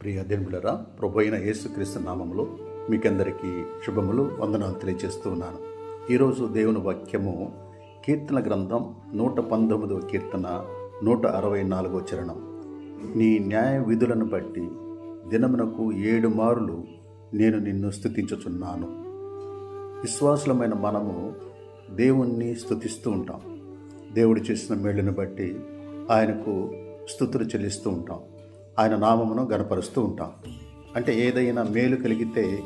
ప్రియ దేవులరా ప్రభు అయిన యేసుక్రీస్తు నామంలో మీకందరికీ శుభములు వందనాలు తెలియజేస్తూ ఉన్నాను. ఈరోజు దేవుని వాక్యము కీర్తన గ్రంథం నూట పంతొమ్మిదవ కీర్తన నూట అరవై నాలుగో చరణం. నీ న్యాయ విధులను బట్టి దినమునకు ఏడు మారులు నేను నిన్ను స్థుతించుచున్నాను విశ్వాసులమైన మనము దేవుణ్ణి స్థుతిస్తూ ఉంటాం. దేవుడు చేసిన మేళ్ళను బట్టి ఆయనకు స్థుతులు చెల్లిస్తూ ఉంటాం. ఆయన నామమును గనపరుస్తూ ఉంటాం. అంటే ఏదైనా మేలు కలిగితే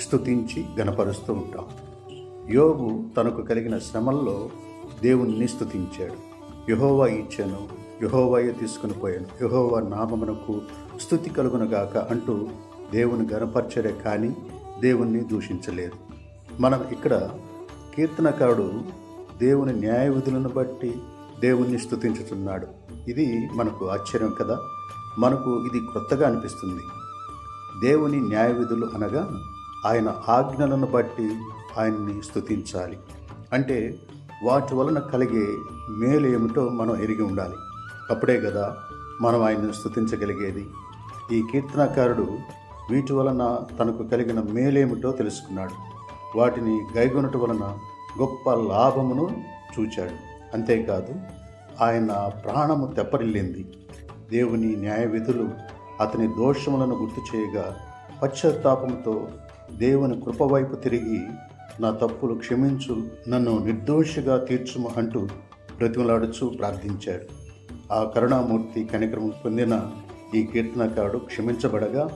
స్థుతించి గనపరుస్తూ ఉంటాం. యోగు తనకు కలిగిన శ్రమల్లో దేవుణ్ణి స్థుతించాడు యహోవా ఇచ్చాను యహోవాయే తీసుకుని పోయాను. యహోవా నామమునకు స్థుతి కలుగునగాక అంటూ దేవుని గనపరచడే కానీ దేవుణ్ణి దూషించలేదు. మనం ఇక్కడ కీర్తనకారుడు దేవుని న్యాయ విధులను బట్టి దేవుణ్ణి స్థుతించుతున్నాడు ఇది మనకు ఆశ్చర్యం కదా. మనకు ఇది కొత్తగా అనిపిస్తుంది. దేవుని న్యాయ విధులు అనగా ఆయన ఆజ్ఞలను బట్టి ఆయన్ని స్థుతించాలి అంటే వాటి వలన కలిగే మేలు ఏమిటో మనం ఎరిగి ఉండాలి. అప్పుడే కదా మనం ఆయన్ని స్థుతించగలిగేది ఈ కీర్తనకారుడు వీటి వలన తనకు కలిగిన మేలేమిటో తెలుసుకున్నాడు. వాటిని గైగొనటం వలన గొప్ప లాభమును చూచాడు. అంతేకాదు ఆయన ప్రాణము తెప్పరిల్లింది. దేవుని న్యాయ విధులు అతని దోషములను గుర్తు చేయగా పశ్చాత్తాపంతో దేవుని కృపవైపు తిరిగి నా తప్పులు క్షమించు నన్ను నిర్దోషిగా తీర్చుము అంటూ బ్రతిమలాడుచు ప్రార్థించాడు. ఆ కరుణామూర్తి కనికరం పొందిన ఈ కీర్తనకారుడు క్షమించబడగా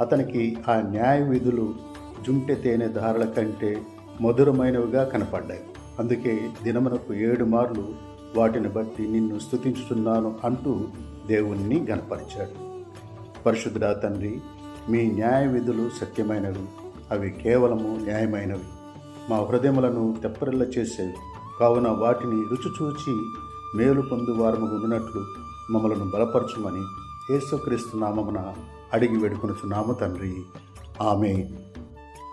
అతనికి ఆ న్యాయ విధులు జుంటె తేనె ధారల కంటే మధురమైనవిగా కనపడ్డాయి. అందుకే దినమునకు ఏడు మార్లు వాటిని బట్టి నిన్ను స్థుతించుతున్నాను అంటూ దేవుణ్ణి గనపరిచాడు పరిశుద్ధుడా తండ్రి మీ న్యాయ విధులు సత్యమైనవి. అవి కేవలము న్యాయమైనవి. మా హృదయములను తెప్పరిల్ల చేసేవి కావున వాటిని రుచి చూచి మేలు పొందు ఉండినట్లు మమ్మలను బలపరచుమని యేసుక్రీస్తు నామమున అడిగి వేడుకొనుచున్నాము తండ్రి. ఆమె